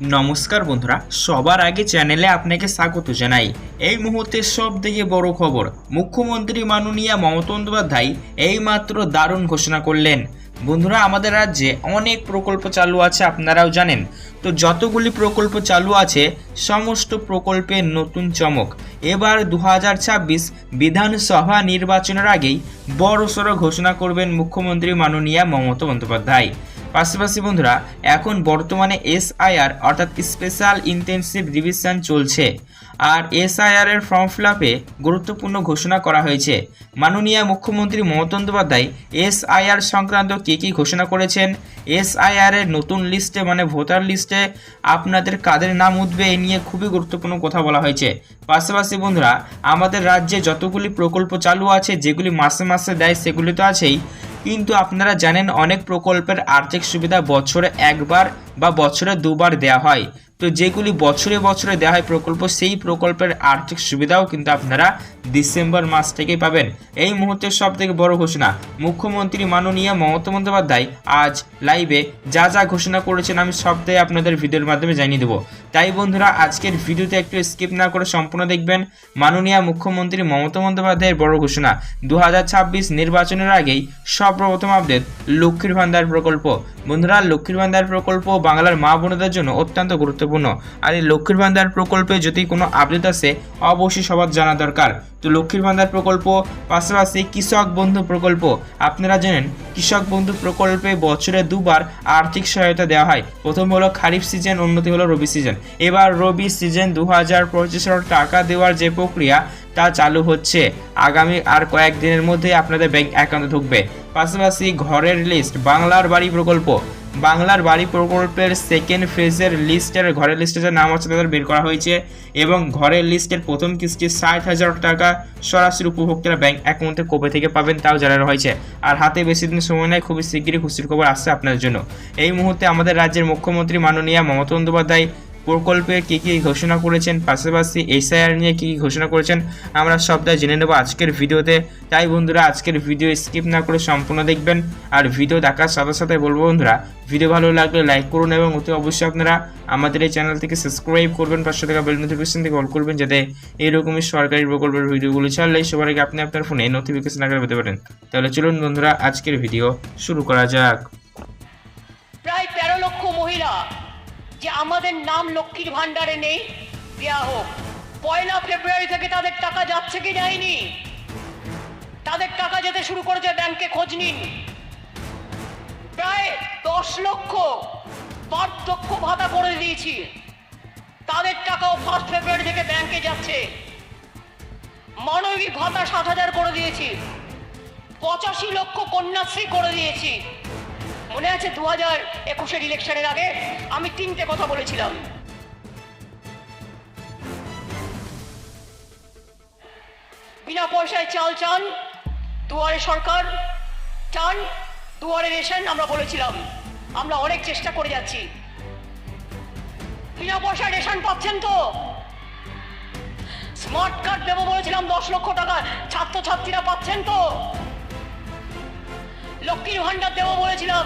নমস্কার বন্ধুরা, সবার আগে চ্যানেলে আপনাকে স্বাগত জানাই। এই মুহূর্তে সব থেকে বড় খবর, মুখ্যমন্ত্রী মাননীয়া মমতা বন্দ্যোপাধ্যায় এইমাত্র দারুণ ঘোষণা করলেন। বন্ধুরা, আমাদের রাজ্যে অনেক প্রকল্প চালু আছে, আপনারাও জানেন। তো যতগুলি প্রকল্প চালু আছে, সমস্ত প্রকল্পের নতুন চমক। এবার দু হাজার ছাব্বিশ বিধানসভা নির্বাচনের আগেই বড়সড় ঘোষণা করবেন মুখ্যমন্ত্রী মাননীয়া মমতা বন্দ্যোপাধ্যায়। পাশাপাশি বন্ধুরা, এখন বর্তমানে এসআইআর অর্থাৎ স্পেশাল ইন্টেনসিভ রিভিশন চলছে। আর এসআইআর এর ফর্ম ফিল আপে গুরুত্বপূর্ণ ঘোষণা করা হয়েছে। মাননীয় মুখ্যমন্ত্রী মমতা বন্দ্যোপাধ্যায় এসআইআর সংক্রান্ত কী কী ঘোষণা করেছেন? এসআইআর এর নতুন লিস্টে মানে ভোটার লিস্টে আপনাদের কাদের নাম উঠবে এ নিয়ে খুবই গুরুত্বপূর্ণ কথা বলা হয়েছে। পাশাপাশি বন্ধুরা, আমাদের রাজ্যে যতগুলি প্রকল্প চালু আছে, যেগুলি মাসে মাসে দেয়, সেগুলি তো আছেই। কিন্তু আপনারা জানেন অনেক প্রকল্পের আর্থিক সুবিধা বছরে একবার বা বছরে দুবার দেওয়া হয়। তো যেগুলি বছরে বছরে দেওয়া হয় প্রকল্প, সেই প্রকল্পের আর্থিক সুবিধাও কিন্তু আপনারা ডিসেম্বর মাস থেকেই পাবেন। এই মুহূর্তের সব থেকে বড় ঘোষণা, মুখ্যমন্ত্রী মাননীয় মমতা বন্দ্যোপাধ্যায় আজ লাইভে যা যা ঘোষণা করেছেন আমি সবটাই আপনাদের ভিডিওর মাধ্যমে জানিয়ে দেবো। তাই বন্ধুরা, আজকের ভিডিওতে একটু স্কিপ না করে সম্পূর্ণ দেখবেন মাননীয় মুখ্যমন্ত্রী মমতা বন্দ্যোপাধ্যায়ের বড় ঘোষণা। দু হাজার ছাব্বিশ নির্বাচনের আগেই সর্বপ্রথম আপডেট লক্ষ্মীর ভান্ডার প্রকল্প। বন্ধুরা, লক্ষ্মীর ভান্ডার প্রকল্প বাংলার মা বোনদের জন্য অত্যন্ত গুরুত্বপূর্ণ। আর এই লক্ষ্মীর ভান্ডার প্রকল্পে যদি কোনো আপডেট আসে, অবশ্যই সবার জানা দরকার। তো লক্ষ্মীর ভান্ডার প্রকল্প, পাশাপাশি কৃষক বন্ধু প্রকল্প। আপনারা জানেন, কৃষক বন্ধু প্রকল্পে বছরে দুবার আর্থিক সহায়তা দেওয়া হয়। প্রথম হলো খারিফ সিজন অন্যটি হলো রবি সিজন। এবার রবি সিজন দু হাজার পঁচিশের টাকা দেওয়ার যে প্রক্রিয়া, তা চালু হচ্ছে। আগামী আর কয়েকদিনের মধ্যে আপনাদের ব্যাংক অ্যাকাউন্টে ঢুকবে। পাশাপাশি ঘরের লিস্ট বাংলার বাড়ি প্রকল্প। বাংলার বাড়ি প্রকল্পের সেকেন্ড ফেজের লিস্টের ঘরের লিস্টে যে নাম আছে, তাদের বের করা হয়েছে এবং ঘরের লিস্টের প্রথম কিস্তি ষাট হাজার টাকা সরাসরি উপভোক্তারা ব্যাংক অ্যাকাউন্টে কবে থেকে পাবেন, তাও জানানো হয়েছে আর হাতে বেশি দিন সময় নেই খুবই শীঘ্রই খুশির খবর আসছে আপনাদের জন্য। এই মুহূর্তে আমাদের রাজ্যের মুখ্যমন্ত্রী মাননীয়া মমতা বন্দ্যোপাধ্যায় প্রকল্পে কী কী ঘোষণা করেছেন, পাশাপাশি এসআইআর নিয়ে কী কী ঘোষণা করেছেন, আমরা সবটাই জেনে নেব আজকের ভিডিওতে। তাই বন্ধুরা, আজকের ভিডিও স্কিপ না করে সম্পূর্ণ দেখবেন, আর ভিডিও দেখার সাথে সাথে বলব বন্ধুরা, ভিডিও ভালো লাগলে লাইক করুন এবং অতি অবশ্যই আপনারা আমাদের এই চ্যানেল থেকে সাবস্ক্রাইব করবেন পাঁচশো টাকা বেল নোটিফিকেশন থেকে অল করবেন, যাতে এইরকমই সরকারি প্রকল্পের ভিডিওগুলো ছাড়লেই সবার আগে আপনি আপনার ফোনে নোটিফিকেশন আকারে পেতে পারেন। তাহলে চলুন বন্ধুরা, আজকের ভিডিও শুরু করা যাক। যে আমাদের নাম লক্ষ্মীর ভাণ্ডারে নেই, দেয়া হোক। পয়লা ফেব্রুয়ারি থেকে তাদের টাকা যাচ্ছে কি যায়নি? তাদের টাকা যেতে শুরু করেছে ব্যাংকে খোঁজ নিন। প্রায় দশ লক্ষ বার্ধক্য ভাতা করে দিয়েছি। তাদের টাকাও ফার্স্ট ফেব্রুয়ারি থেকে ব্যাংকে যাচ্ছে। মানবিক ভাতা সাত হাজার করে দিয়েছি। পঁচাশি লক্ষ কন্যাশ্রী করে দিয়েছি। মনে আছে দু হাজার একুশের ইলেকশনের আগে আমি তিনটে কথা বলেছিলাম। বিনা পয়সায় চাল চান, দুয়ারে সরকার চান, দুয়ারে রেশন আমরা বলেছিলাম। আমরা অনেক চেষ্টা করে যাচ্ছি। বিনা পয়সায় রেশন পাচ্ছেন তো? স্মার্ট কার্ড দেবো বলেছিলাম দশ লক্ষ টাকা। ছাত্রছাত্রীরা পাচ্ছেন তো? লক্ষ্মীর ভান্ডার দেবো বলেছিলাম।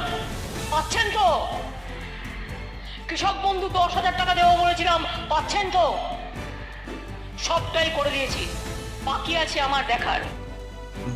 পাচ্ছেন তো? কৃষক বন্ধু দশ হাজার টাকা দেবো বলেছিলাম। পাচ্ছেন তো? সবটাই করে দিয়েছি। বাকি আছে আমার দেখার।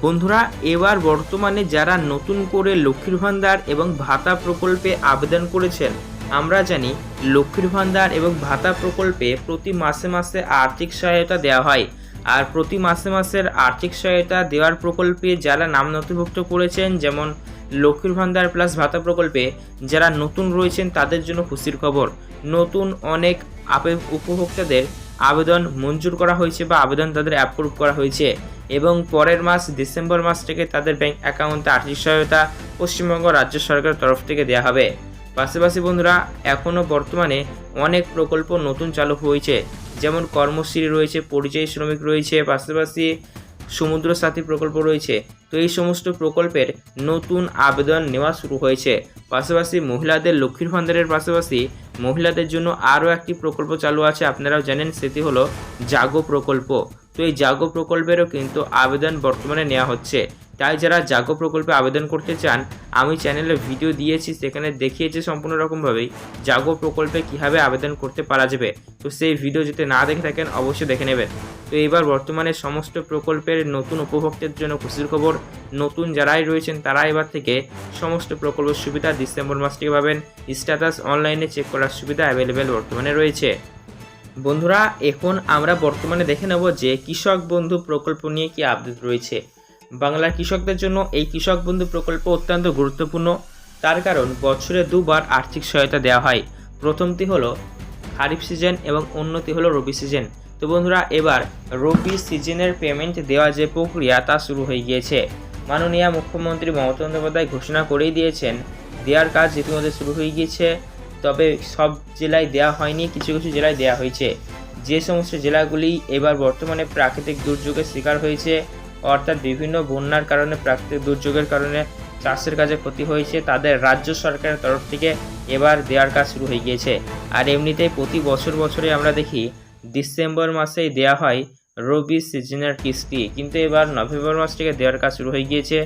বন্ধুরা, এবার বর্তমানে যারা নতুন করে লক্ষ্মীর ভান্ডার এবং ভাতা প্রকল্পে আবেদন করেছেন, আমরা জানি লক্ষ্মীর ভান্ডার এবং ভাতা প্রকল্পে প্রতি মাসে মাসে আর্থিক সহায়তা দেওয়া হয়। আর প্রতি মাসে মাসের আর্থিক সহায়তা দেওয়ার প্রকল্পে যারা নাম নথিভুক্ত করেছেন, যেমন লক্ষ্মীর ভান্ডার প্লাস ভাতা প্রকল্পে যারা নতুন রয়েছেন, তাদের জন্য খুশির খবর। নতুন অনেক আপে- উপভোক্তাদের আবেদন মঞ্জুর করা হয়েছে বা আবেদন তাদের অ্যাপ্রুভ করা হয়েছে এবং পরের মাস ডিসেম্বর মাস থেকে তাদের ব্যাংক অ্যাকাউন্টে আর্থিক সহায়তা পশ্চিমবঙ্গ রাজ্য সরকারের তরফ থেকে দেওয়া হবে। পাশাপাশি বন্ধুরা এখনও বর্তমানে অনেক প্রকল্প নতুন চালু হয়েছে। যেমন কর্মশ্রী রয়েছে, পরিযায়ী শ্রমিক রয়েছে, পাশাপাশি সমুদ্র সাথী প্রকল্প রয়েছে। তো এই সমস্ত প্রকল্পের নতুন আবেদন নেওয়া শুরু হয়েছে। পাশাপাশি মহিলাদের লক্ষ্মীর ভান্ডারের পাশাপাশি মহিলাদের জন্য আরও একটি প্রকল্প চালু আছে। আপনারাও জানেন, সেটি হলো জাগো প্রকল্প। তো এই জাগো প্রকল্পেরও কিন্তু আবেদন বর্তমানে নেওয়া হচ্ছে। তাই যারা জাগো প্রকল্পে আবেদন করতে চান, আমি চ্যানেলে ভিডিও দিয়েছি, সেখানে দেখিয়েছি সম্পূর্ণ রকমভাবেই জাগো প্রকল্পে কীভাবে আবেদন করতে পারা যাবে। তো সেই ভিডিও যদি না দেখে থাকেন, অবশ্যই দেখে নেবেন। তো এবার বর্তমানে সমস্ত প্রকল্পের নতুন উপভোক্তার জন্য খুশির খবর, নতুন যারাই রয়েছেন, তারা এবার থেকে সমস্ত প্রকল্পের সুবিধা ডিসেম্বর মাস থেকে পাবেন। স্ট্যাটাস অনলাইনে চেক করার সুবিধা অ্যাভেলেবেল বর্তমানে রয়েছে। বন্ধুরা, এখন আমরা বর্তমানে দেখে নেব যে কৃষক বন্ধু প্রকল্প নিয়ে কি আপডেট রয়েছে। বাংলার কৃষকদের জন্য এই কৃষক বন্ধু প্রকল্প অত্যন্ত গুরুত্বপূর্ণ। তার কারণ, বছরে দুবার আর্থিক সহায়তা দেওয়া হয়। প্রথমটি হলো খারিফ সিজন এবং অন্যটি হলো রবি সিজন। তো বন্ধুরা, এবার রবি সিজনের পেমেন্ট দেওয়া যে প্রক্রিয়া, তা শুরু হয়ে গিয়েছে। মাননীয় মুখ্যমন্ত্রী মমতা বন্দ্যোপাধ্যায় ঘোষণা করেই দিয়েছেন, দেওয়ার কাজ ইতিমধ্যে শুরু হয়ে গিয়েছে। তবে সব জেলায় দেওয়া হয়নি, কিছু কিছু জেলায় দেওয়া হয়েছে। যে সমস্ত জেলাগুলি এবার বর্তমানে প্রাকৃতিক দুর্যোগের শিকার হয়েছে, অর্থাৎ বিভিন্ন বন্যার কারণে, প্রাকৃতিক দুর্যোগের কারণে চাষের কাজে ক্ষতি হয়েছে, তাদের রাজ্য সরকারের তরফ থেকে এবার দেওয়ার কাজ শুরু হয়ে গিয়েছে। আর এমনিতেই প্রতি বছর বছরে আমরা দেখি, ডিসেম্বর মাসেই দেওয়া হয় রবি সিজনের কিস্তি, কিন্তু এবার নভেম্বর মাস থেকে দেওয়ার কাজ শুরু হয়ে গিয়েছে,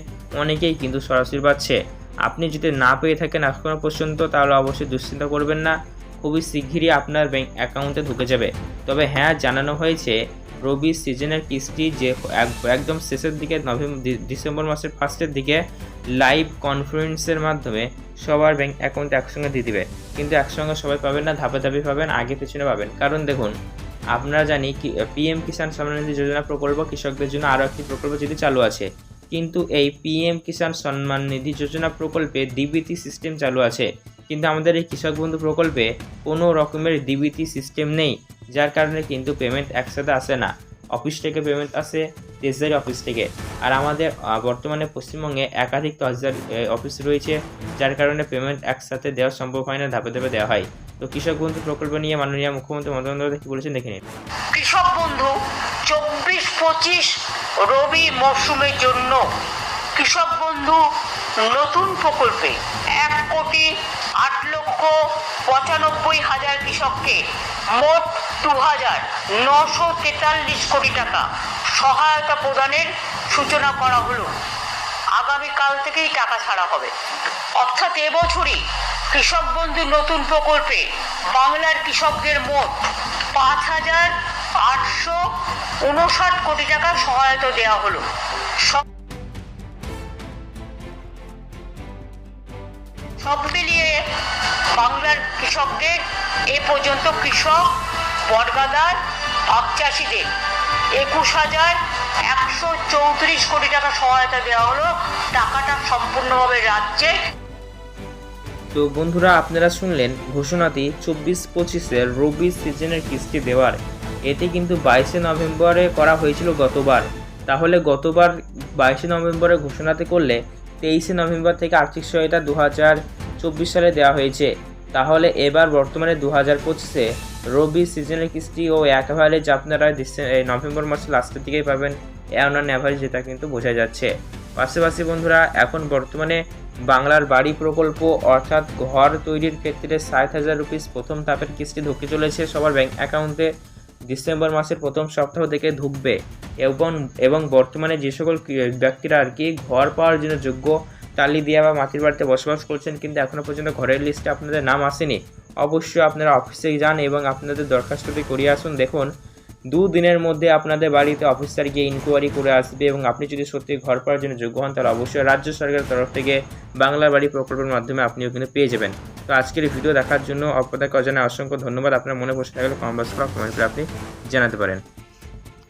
অনেকেই কিন্তু সরাসরি পাচ্ছে। আপনি যদি না পেয়ে থাকেন এখনও পর্যন্ত, তাহলে অবশ্যই দুশ্চিন্তা করবেন না। খুবই শিগগিরই আপনার ব্যাঙ্ক অ্যাকাউন্টে ঢুকে যাবে। তবে হ্যাঁ জানানো হয়েছে, রবি সিজনের কিস্তি যে এক- একদম শেষের দিকে নভেম্বর ডিসেম্বর মাসের ফার্স্টের দিকে লাইভ কনফারেন্সের মাধ্যমে সবার ব্যাঙ্ক অ্যাকাউন্টে একসঙ্গে দিয়ে দিবে। কিন্তু একসঙ্গে সবাই পাবেন না ধাপে ধাপে পাবেন, আগে পেছনে পাবেন। কারণ দেখুন, আপনারা জানি কি পিএম কিষাণ সম্মান নিধি যোজনা প্রকল্প কৃষকদের জন্য আরও একটি প্রকল্প যদি চালু আছে কিন্তু এই পিএম কিষাণ সম্মান নিধি যোজনা প্রকল্পে ডিবিটি সিস্টেম চালু আছে। কিন্তু আমাদের এই কৃষক বন্ধু প্রকল্পে কোনো রকমের ডিবিটি সিস্টেম নেই, যার কারণে কিন্তু পেমেন্ট একসাথে আসে না। অফিস থেকে পেমেন্ট আসে ট্রেজারি অফিস থেকে। আর আমাদের বর্তমানে পশ্চিমবঙ্গে একাধিক তহসিলদার অফিস রয়েছে, যার কারণে পেমেন্ট একসাথে দেওয়া সম্ভব হয় না, ধাপে ধাপে দেওয়া হয়। তো কৃষক বন্ধু প্রকল্প নিয়ে মাননীয় মুখ্যমন্ত্রী মমতা বন্দ্যোপাধ্যায় কি বলেছেন দেখে নিন। কৃষক বন্ধু, চব্বিশ পঁচিশ রবি মরশুমের জন্য কৃষক বন্ধু নতুন প্রকল্পে এক কোটি লক্ষ পঁচানব্বই হাজার কৃষককে মোট দু হাজার নশো তেতাল্লিশ কোটি টাকা সহায়তা প্রদানের সূচনা করা হলো। আগামীকাল থেকেই টাকা ছাড়া হবে। অর্থাৎ এবছরই কৃষক বন্ধু নতুন প্রকল্পে বাংলার কৃষকদের মোট পাঁচ হাজার আটশো উনষাট কোটি টাকা সহায়তা দেওয়া হলো। সব মিলিয়ে বাংলার কৃষকদের এ পর্যন্ত কৃষক, বটগাদার আখ চাষিদের একুশ হাজার একশো চৌত্রিশ কোটি টাকা সহায়তা দেওয়া হলো। টাকাটা সম্পূর্ণভাবে রাজ্যে। তো বন্ধুরা, আপনারা শুনলেন ঘোষণাটি চব্বিশ পঁচিশের রবি সিজনের কিস্তি দেওয়ার। এটি কিন্তু বাইশে নভেম্বরে করা হয়েছিল গতবার। তাহলে গতবার বাইশে নভেম্বরে ঘোষণাতে করলে তেইশে নভেম্বর থেকে আর্থিক সহায়তা দু হাজার চব্বিশ সালে দেওয়া হয়েছে। তাহলে এবার বর্তমানে দু হাজার পঁচিশে রবি সিজনের কিস্তি ও অ্যাভারেজ আপনারা নভেম্বর মাসের লাস্টের দিকেই পাবেন। অন অ্যাভারেজ যেটা কিন্তু বোঝা যাচ্ছে। পাশাপাশি বন্ধুরা, এখন বর্তমানে বাংলার বাড়ি প্রকল্প অর্থাৎ ঘর তৈরির ক্ষেত্রে ষাট হাজার রুপিস প্রথম তাপের কিস্তি ঢুকে চলেছে সবার ব্যাংক অ্যাকাউন্টে ডিসেম্বর মাসের প্রথম সপ্তাহ থেকে ঢুকবে। এবং এবং বর্তমানে যে সকল ব্যক্তিরা আর কি ঘর পাওয়ার জন্য যোগ্য টালি দেওয়া বা মাটির বাড়িতে বসবাস করছেন, কিন্তু এখনও পর্যন্ত ঘরের লিস্টে আপনাদের নাম আসেনি। অবশ্যই আপনারা অফিসে যান এবং আপনাদের দরখাস্তটি করিয়ে আসুন। দেখুন, দুদিনের মধ্যে আপনাদের বাড়িতে অফিসার গিয়ে ইনকোয়ারি করে আসবে এবং আপনি যদি সত্যি ঘর পাওয়ার জন্য যোগ্য হন, তাহলে অবশ্যই রাজ্য সরকারের তরফ থেকে বাংলা বাড়ি প্রকল্পের মাধ্যমে আপনিও কিন্তু পেয়ে যাবেন। তো আজকের ভিডিও দেখার জন্য আপনাকে অজানা অসংখ্য ধন্যবাদ। আপনার মনে বসে থাকলে কমেন্ট করে আপনি জানাতে পারেন।